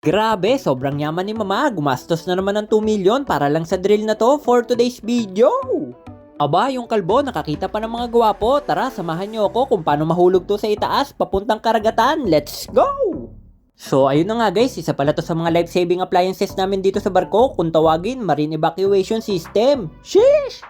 Grabe, sobrang yaman ni mama. Gumastos na naman ng 2 million para lang sa drill na to for today's video. Aba, yung kalbo, nakakita pa ng mga gwapo. Tara, samahan niyo ako kung paano mahulog to sa itaas papuntang karagatan. Let's go! So, ayun na nga guys, isa pala to sa mga life-saving appliances namin dito sa barko kung tawagin Marine Evacuation System. Sheesh!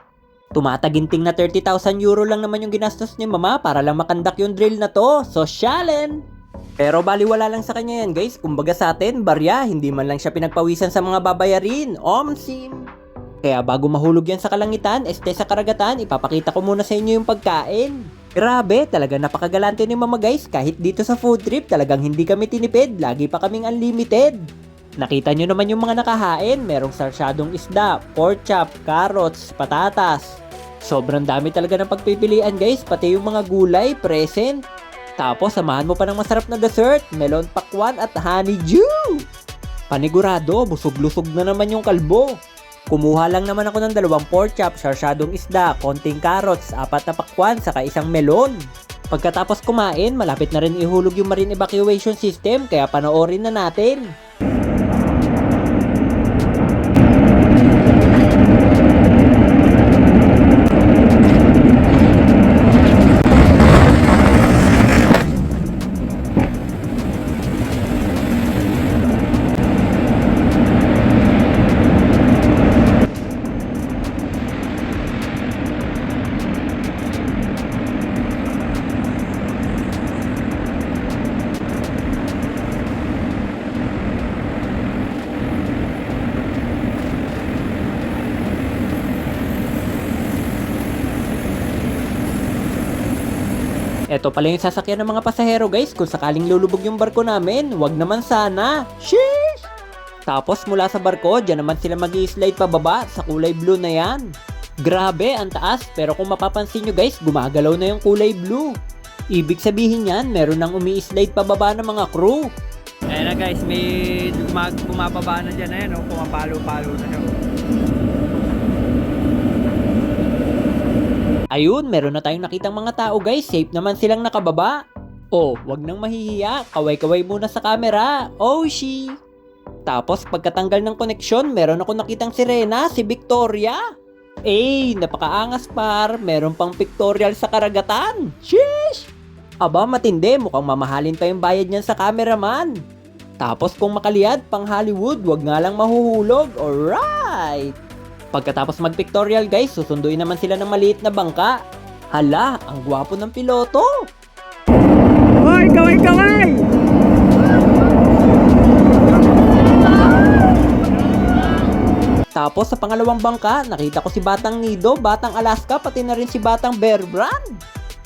Tumataginting na 30,000 euro lang naman yung ginastos ni mama para lang makandak yung drill na to. So, shalen! Pero baliwala lang sa kanya yan guys. Kumbaga sa atin, barya, hindi man lang siya pinagpawisan sa mga babayarin. Omsim! Kaya bago mahulog yan sa kalangitan, este sa karagatan, ipapakita ko muna sa inyo yung pagkain. Grabe, talaga napakagalante ni mama guys. Kahit dito sa food trip, talagang hindi kami tinipid. Lagi pa kaming unlimited. Nakita nyo naman yung mga nakahain. Merong sarsyadong isda, pork chop, carrots, patatas. Sobrang dami talaga ng pagpipilian guys. Pati yung mga gulay, present. Tapos samahan mo pa ng masarap na dessert, melon pakwan at honeydew. Panigurado, busog-lusog na naman yung kalbo. Kumuha lang naman ako ng dalawang pork chop, sarsyadong isda, konting carrots, apat na pakwan, saka isang melon. Pagkatapos kumain, malapit na rin ihulog yung marine evacuation system, kaya panoorin na natin. Eto pala yung sasakyan ng mga pasahero guys kung sakaling lulubog yung barko namin. Wag naman sana. Sheesh! Tapos mula sa barko, dyan naman sila mag slide pababa sa kulay blue na yan. Grabe, ang taas. Pero kung mapapansin nyo guys, gumagalaw na yung kulay blue. Ibig sabihin yan, meron nang umi-slide pababa ng mga crew. Ayan na guys, may bumababa na dyan. Ayan, oh, pumapalo-palo na siya. Ayun, meron na tayong nakitang mga tao guys. Safe naman silang nakababa. Oh, wag nang mahihiya. Kaway-kaway muna sa camera. Oh, she. Tapos pagkatanggal ng koneksyon, meron ako nakitang sirena, si Victoria. Eh, napakaangas par. Meron pang pictorial sa karagatan. Sheesh! Aba, matindi. Mukhang mamahalin pa yung bayad niyan sa cameraman. Tapos kung makaliyad, pang Hollywood, wag nga lang mahuhulog. Alright! Pagkatapos mag-pictorial guys, susunduin naman sila ng maliit na bangka. Hala, ang gwapo ng piloto. Hoy, kaway, kaway! Tapos sa pangalawang bangka, nakita ko si Batang Nido, Batang Alaska, pati na rin si Batang Bear Brand.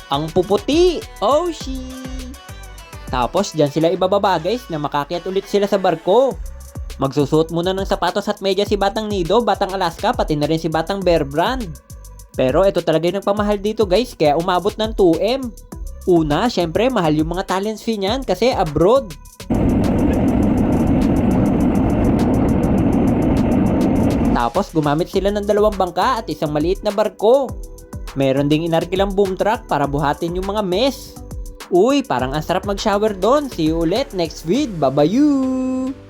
Ang puputi! Oh, she! Tapos dyan sila ibababa guys na makakyat ulit sila sa barko. Magsusuot muna ng sapatos at media si Batang Nido, Batang Alaska, pati na rin si Batang Bear Brand. Pero ito talaga yung nagpamahal dito guys, kaya umabot ng 2M. Una, syempre mahal yung mga talents fee niyan kasi abroad. Tapos gumamit sila ng dalawang bangka at isang maliit na barko. Meron ding inarkilang boom truck para buhatin yung mga mess. Uy, parang ang sarap mag-shower doon. See you ulit next vid. Babayu!